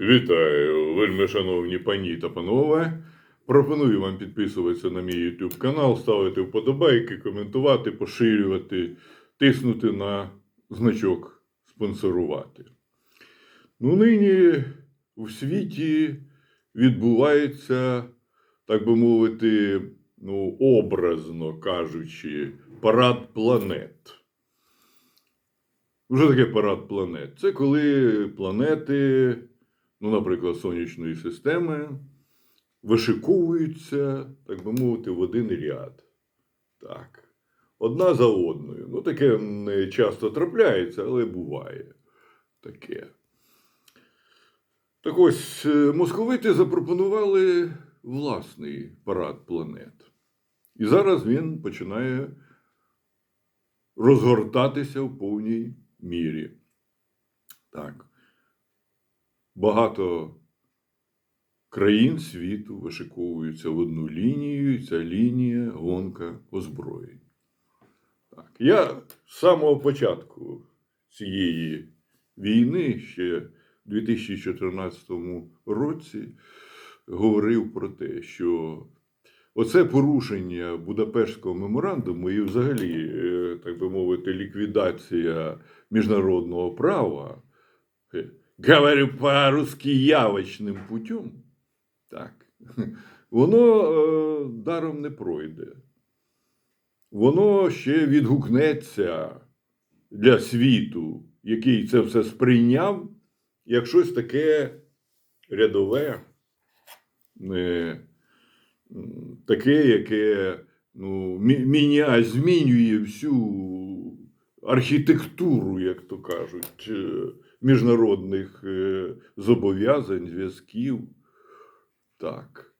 Вітаю, вельми шановні пані та панове. Пропоную вам підписуватися на мій YouTube канал, ставити вподобайки, коментувати, поширювати, тиснути на значок спонсорувати. Ну, нині в світі відбувається, так би мовити, ну, образно кажучи, парад планет. Вже таке парад планет. Це коли планети, ну, наприклад, сонячної системи, вишиковуються, так би мовити, в один ряд. Так. Одна за одною. Ну, таке не часто трапляється, але буває таке. Так ось, е, московити запропонували власний парад планет. І зараз він починає розгортатися в повній мірі. Так. Багато країн світу вишиковуються в одну лінію, і ця лінія гонка озброєнь. Так. Я з самого початку цієї війни, ще в 2014 році, говорив про те, що оце порушення Будапештського меморандуму і взагалі, е, так би мовити, ліквідація міжнародного права, е, говорю по-русски явочним путем, так, воно е, даром не пройде. Воно ще відгукнеться для світу, який це все сприйняв, як щось таке рядове, е, таке, яке ну, міня, змінює всю архітектуру, як то кажуть, е, міжнародних е, зобов'язань, зв'язків. Так.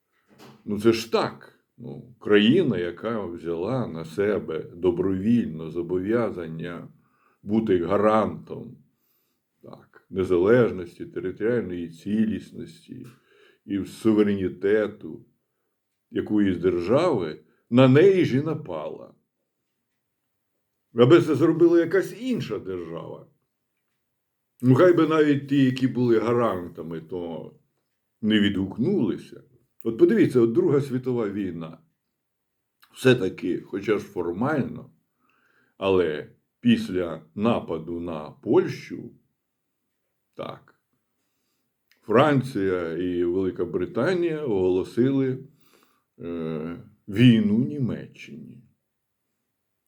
Ну, це ж так. Ну, країна, яка взяла на себе добровільно зобов'язання бути гарантом так, незалежності, територіальної цілісності і суверенітету якоїсь держави, на неї ж і напала. Аби це зробила якась інша держава. Ну, хай би навіть ті, які були гарантами, то не відгукнулися. От подивіться, от Друга світова війна. Все-таки, хоча ж формально, але після нападу на Польщу, так, Франція і Велика Британія оголосили е, війну Німеччині.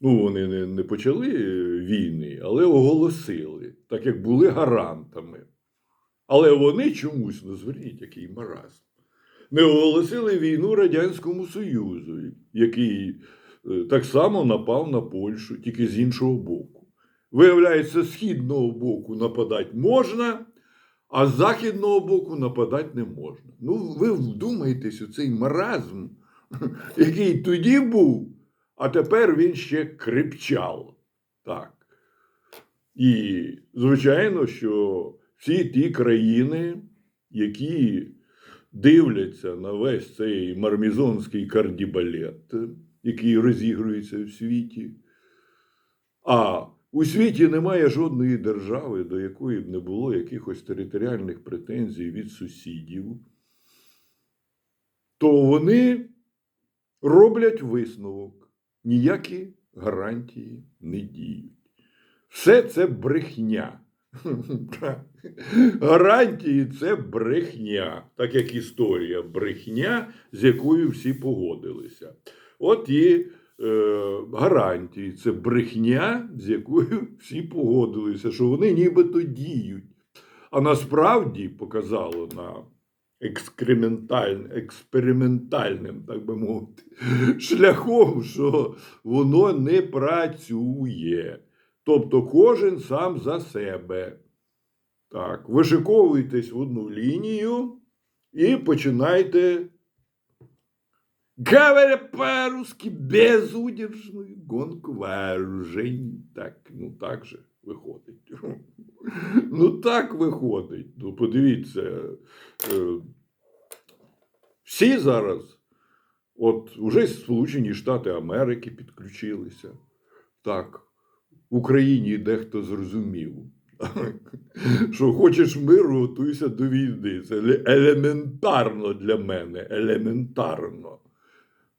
Ну, вони не, не почали війни, але оголосили, так як були гарантами. Але вони чомусь, ну зверніть, який маразм, не оголосили війну Радянському Союзу, який е, так само напав на Польщу, тільки з іншого боку. Виявляється, з східного боку нападати можна, а з західного боку нападати не можна. Ну, ви вдумайтесь у цей маразм, який тоді був, а тепер він ще крепчав. Так. І, звичайно, що всі ті країни, які дивляться на весь цей мармізонський кардібалет, який розігрується в світі, а у світі немає жодної держави, до якої б не було якихось територіальних претензій від сусідів, то вони роблять висновок. Ніякі гарантії не діють. Все це брехня. Гарантії це брехня, так як історія брехня, з якою всі погодилися. От і е, гарантії це брехня, з якою всі погодилися, що вони нібито діють. А насправді показало на експериментальним, так би мовити, шляхом, що воно не працює. Тобто кожен сам за себе. Так, вишиковуйтесь в одну лінію і починайте по-русски безудержную гонку вооружень. Так, ну так же виходить. Ну так виходить. Ну, подивіться. е, Всі зараз, от уже Сполучені Штати Америки підключилися. Так, в Україні дехто зрозумів, Що хочеш миру, готуйся до війни. Це елементарно для мене. Елементарно.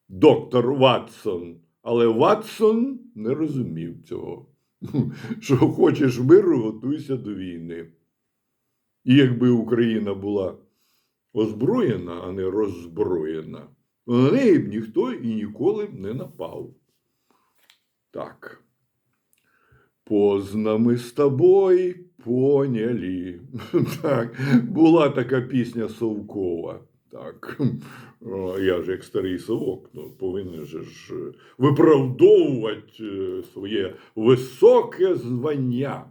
Доктор Ватсон. Але Ватсон не розумів цього. Що хочеш миру, готуйся до війни. І якби Україна була озброєна, а не роззброєна, на неї б ніхто і ніколи б не напав. Так. Поздно ми з тобою поняли. Так, була така пісня Совкова. Так. Я ж як старий совок, ну, повинен же ж виправдовувати е, своє високе звання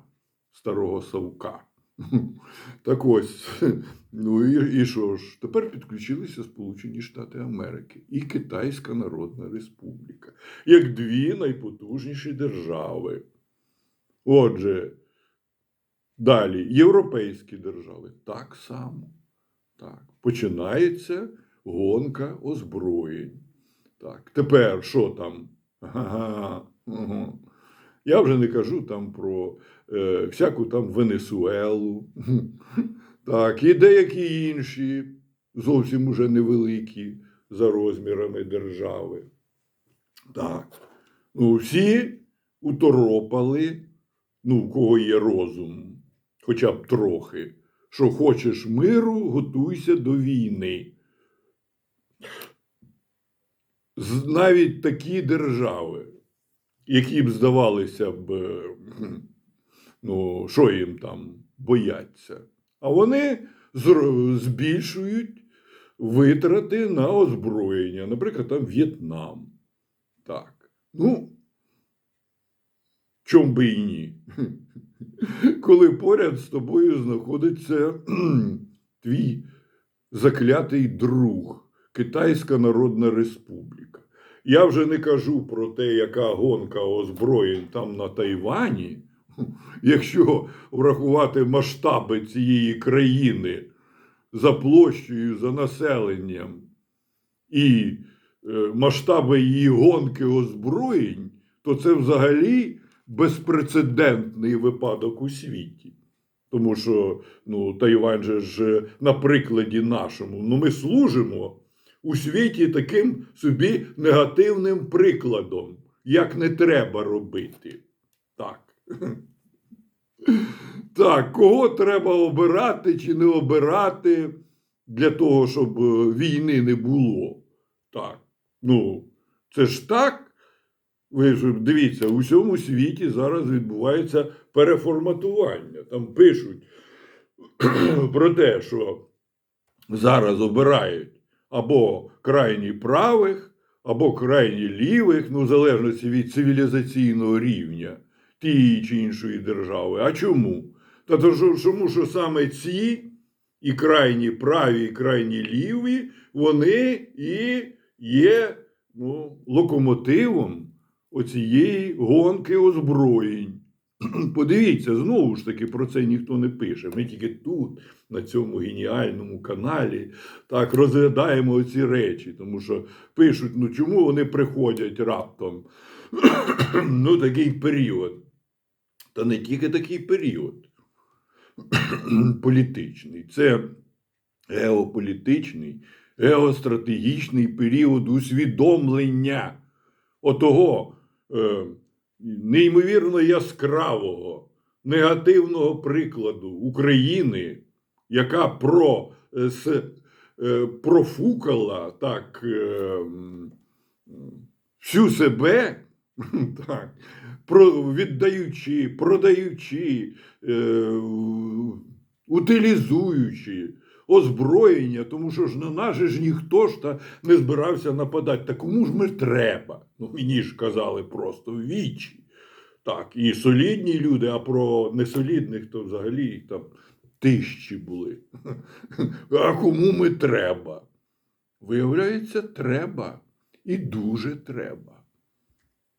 старого совка. Так ось, ну і, і що ж, тепер підключилися Сполучені Штати Америки і Китайська Народна Республіка як дві найпотужніші держави. Отже, далі європейські держави так само. Так, починається гонка озброєнь. Так, тепер що там? Ага, ага. Я вже не кажу там про е, всяку там Венесуелу, так, і деякі інші, зовсім уже невеликі за розмірами держави. Так. Ну, всі уторопали, ну, у кого є розум, хоча б трохи, що хочеш миру, готуйся до війни. Навіть такі держави, які б здавалися б, ну, що їм там бояться, а вони збільшують витрати на озброєння, наприклад, там В'єтнам. Так. Ну, чом би і ні. Коли поряд з тобою знаходиться твій заклятий друг Китайська Народна Республіка. Я вже не кажу про те, яка гонка озброєнь там на Тайвані, якщо врахувати масштаби цієї країни за площею, за населенням і е, масштаби її гонки озброєнь, то це взагалі безпрецедентний випадок у світі. Тому що ну, Тайвань же ж на прикладі нашому. Ну, ми служимо у світі таким собі негативним прикладом, як не треба робити. Так. Так, кого треба обирати чи не обирати для того, щоб е, війни не було. Так. Ну, це ж так. Ви ж дивіться, у всьому світі зараз відбувається переформатування. Там пишуть про те, що зараз обирають або крайні правих, або крайні лівих, ну, в залежності від цивілізаційного рівня тієї чи іншої держави. А чому? Та тому що саме ці і крайні праві, і крайні ліві, вони і є ну, локомотивом оцієї гонки озброєнь. Подивіться, знову ж таки, про це ніхто не пише. Ми тільки тут, на цьому геніальному каналі, так розглядаємо ці речі, тому що пишуть, ну чому вони приходять раптом? ну, такий період. Та не тільки такий період політичний, це геополітичний, геостратегічний період усвідомлення отого неймовірно яскравого, негативного прикладу України, яка про, е, с, е, профукала так, е, всю себе, так, віддаючи, продаючи, е, утилізуючи озброєння, тому що ж на нас ж ніхто ж та не збирався нападати. Та кому ж ми треба? Ну, мені ж казали просто вічі. Так, і солідні люди, а про несолідних то взагалі там тисячі були. А кому ми треба? Виявляється, треба. І дуже треба.